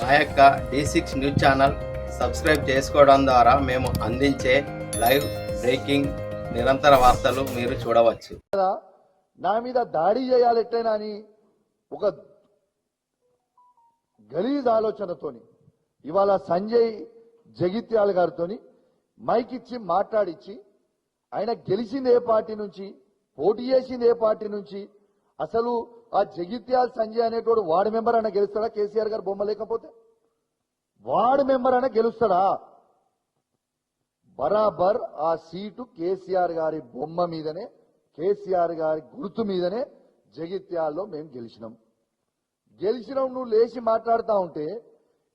మా యొక్క D six news channel subscribe చేసుకోవడం ద్వారా మేము అందించే లైవ్ బ్రేకింగ్ నిరంతర వార్తలు మీరు చూడవచ్చు. కదా? నా మీద దాడి చేయాలి ఎట్లయినా అని ఒక గలీజ్ ఆలోచనతోని ఇవాళ సంజయ్ జగిత్యాల గారితోని మైక్ ఇచ్చి మాట్లాడిచ్చి ఆయన గెలిచింది ఏ పార్టీ నుంచి పోటీ చేసింది ఏ పార్టీ నుంచి అసలు ఆ జగిత్యాల సంజయ్ అనేటోడు వార్డు మెంబర్ అయినా గెలుస్తాడా? కేసీఆర్ గారు బొమ్మ లేకపోతే? వార్డు మెంబర్ అయినా గెలుస్తాడా? బరాబర్ ఆ సీటు కేసీఆర్ గారి బొమ్మ మీదనే కేసీఆర్ గారి గుర్తు మీదనే జగిత్యాల్లో మేము గెలిచినాం. గెలిచినాం నువ్వు లేచి మాట్లాడుతూ ఉంటే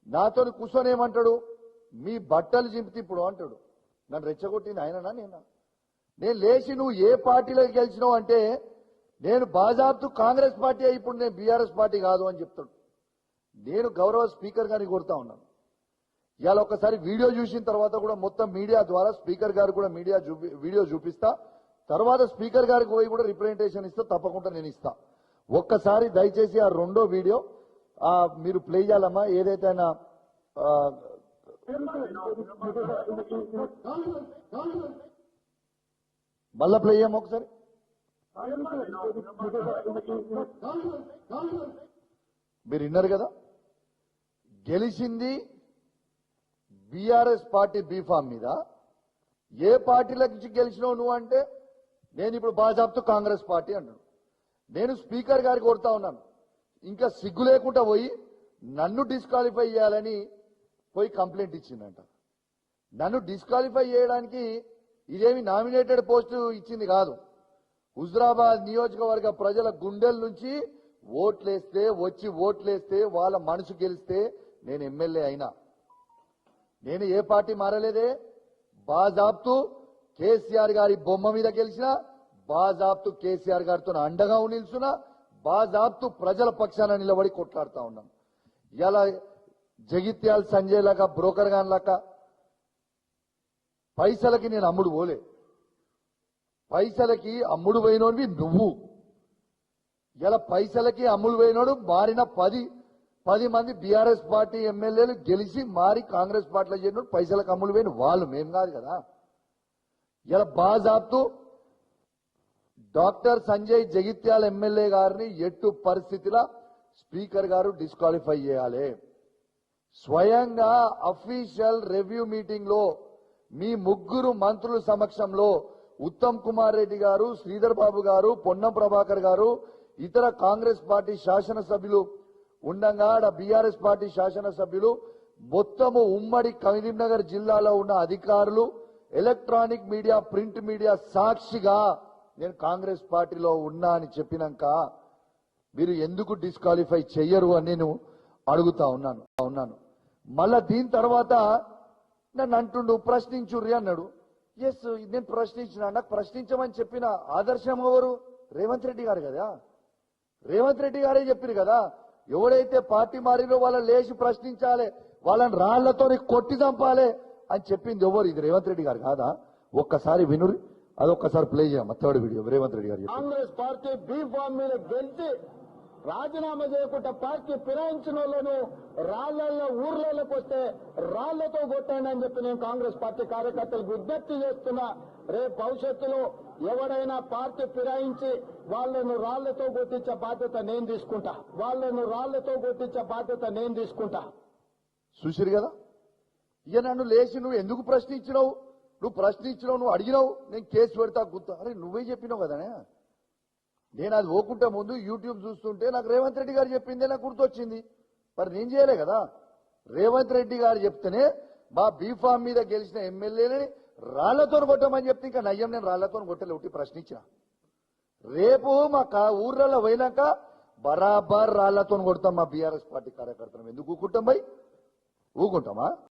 నాతో కూర్చొని ఏమంటాడు? మీ బట్టలు చింపితే ఇప్పుడు అంటాడు. నన్ను రెచ్చగొట్టింది ఆయననా నేనా? నేను లేచి నువ్వు ఏ పార్టీలో గెలిచినావు అంటే నేను బాజాబ్తు కాంగ్రెస్ పార్టీ అయి ఇప్పుడు నేను బీఆర్ఎస్ పార్టీ కాదు అని చెప్తాడు. నేను గౌరవ స్పీకర్ గారిని కోరుతా ఉన్నాను. ఇవాళ ఒకసారి వీడియో చూసిన తర్వాత కూడా మొత్తం మీడియా ద్వారా స్పీకర్ గారు కూడా మీడియా చూపి వీడియో చూపిస్తా. తర్వాత స్పీకర్ గారికి పోయి కూడా రిప్రజెంటేషన్ ఇస్తా తప్పకుండా నేను ఇస్తా. ఒక్కసారి దయచేసి ఆ రెండో వీడియో ఆ మీరు ప్లే చేయాలమ్మా ఏదైతే ఆయన మళ్ళా ప్లే చేయమ్మా ఒకసారి. మీరు విన్నారు కదా? గెలిచింది బీఆర్ఎస్ పార్టీ బీఫామ్ మీద. ఏ పార్టీల నుంచి గెలిచినావు నువ్వు అంటే నేను ఇప్పుడు బాజాబ్తో కాంగ్రెస్ పార్టీ అంటాను నేను స్పీకర్ గారికి కోరుతా ఉన్నాను. ఇంకా సిగ్గు లేకుండా పోయి నన్ను డిస్క్వాలిఫై చేయాలని పోయి కంప్లైంట్ ఇచ్చిందంట. నన్ను డిస్క్వాలిఫై చేయడానికి ఇదేమి నామినేటెడ్ పోస్టు ఇచ్చింది కాదు. హుజరాబాద్ నియోజకవర్గ ప్రజల గుండెల నుంచి ఓట్లేస్తే వచ్చి ఓట్లేస్తే వాళ్ళ మనసు గెలిస్తే నేను ఎమ్మెల్యే అయినా. నేను ఏ పార్టీ మారలేదే? బాజాబ్తు కేసీఆర్ గారి బొమ్మ మీద గెలిచిన బాజాబ్తు కేసీఆర్ గారితో అండగా నిల్చున్నా బాజాబ్తు ప్రజల పక్షాన నిలబడి కొట్లాడుతా ఉన్నాను ఇలా జగిత్యాల సంజయ్ లాగా బ్రోకర్ గాన్ లాగా పైసలకి నేను అమ్ముడు పోలే. పైసలకి అమ్ముడు పోయినోడివి నువ్వు. ఇలా పైసలకి అమ్ముడు పోయినోడు మారిన పది పది మంది బీఆర్ఎస్ పార్టీ ఎమ్మెల్యేలు గెలిచి మారి కాంగ్రెస్ పార్టీలో చేరినోడు పైసలకు అమ్ముడు పోయిన వాళ్ళు మేం కాదు కదా. ఇలా బాజాబ్తూ డాక్టర్ సంజయ్ జగిత్యాల ఎమ్మెల్యే గారిని ఎట్టు పరిస్థితిలో స్పీకర్ గారు డిస్క్వాలిఫై చేయాలి. స్వయంగా అఫీషియల్ రివ్యూ మీటింగ్లో మీ ముగ్గురు మంత్రుల సమక్షంలో ఉత్తమ్ కుమార్ రెడ్డి గారు శ్రీధర్ బాబు గారు పొన్నం ప్రభాకర్ గారు ఇతర కాంగ్రెస్ పార్టీ శాసనసభ్యులు ఉండగా ఆడ బీఆర్ఎస్ పార్టీ శాసనసభ్యులు మొత్తము ఉమ్మడి కరీంనగర్ జిల్లాలో ఉన్న అధికారులు ఎలక్ట్రానిక్ మీడియా ప్రింట్ మీడియా సాక్షిగా నేను కాంగ్రెస్ పార్టీలో ఉన్నా అని చెప్పినాక మీరు ఎందుకు డిస్క్వాలిఫై చెయ్యరు అని నేను అడుగుతా ఉన్నాను. ఉన్నాను. మళ్ళా దీని తర్వాత నన్ను అంటుండు ప్రశ్నించుర్రి అన్నాడు. ఎస్ నేను ప్రశ్నించిన నాకు ప్రశ్నించమని చెప్పిన ఆదర్శం ఎవరు? రేవంత్ రెడ్డి గారు కదా? రేవంత్ రెడ్డి గారే చెప్పారు కదా ఎవడైతే పార్టీ మారినో వాళ్ళని లేచి ప్రశ్నించాలి వాళ్ళని రాళ్ళతో కొట్టి చంపాలి అని చెప్పింది ఎవరు? ఇది రేవంత్ రెడ్డి గారు కాదా? ఒక్కసారి వినురి అదొక్కసారి ప్లే చేయమ్మా థర్డ్ వీడియో రేవంత్ రెడ్డి గారు కాంగ్రెస్ పార్టీ బీ మీద గెలిచి రాజీనామా చేయకుండా పార్టీ ఫిరాయించిన వాళ్ళను రాళ్ళలో ఊర్లలోకి వస్తే రాళ్ళతో కొట్టండి అని చెప్పి నేను కాంగ్రెస్ పార్టీ కార్యకర్తలకు విజ్ఞప్తి చేస్తున్నా. రేపు భవిష్యత్తులో ఎవడైనా పార్టీ ఫిరాయించి వాళ్ళను రాళ్ళతో కొట్టించే బాధ్యత నేను తీసుకుంటా. వాళ్ళను రాళ్ళతో కొట్టించే బాధ్యత నేను తీసుకుంటా. చూసిరు కదా? ఇక నన్ను లేచి నువ్వు ఎందుకు ప్రశ్నించినావు? నువ్వు ప్రశ్నించినావు నువ్వు అడిగినావు నేను కేసు పెడతా గుర్తు అరే నువ్వే చెప్పినావు కదనే? నేను అది ఓకుంటే ముందు యూట్యూబ్ చూస్తుంటే నాకు రేవంత్ రెడ్డి గారు చెప్పిందే నాకు గుర్తొచ్చింది. మరి నేను చేయలే కదా. రేవంత్ రెడ్డి గారు చెప్తేనే మా బీఫామ్ మీద గెలిచిన ఎమ్మెల్యేలని రాళ్ళతో కొట్టమని చెప్తే ఇంకా నయ్యం నేను రాళ్ళతో కొట్టలే ఒకటి ప్రశ్నించిన. రేపు మా కా- ఊర్లలో పోయినాక బరాబర్ రాళ్ళతో కొడతాం మా బీఆర్ఎస్ పార్టీ కార్యకర్తలు ఎందుకు ఊకుంటాం భయ్ ఊకుంటామా?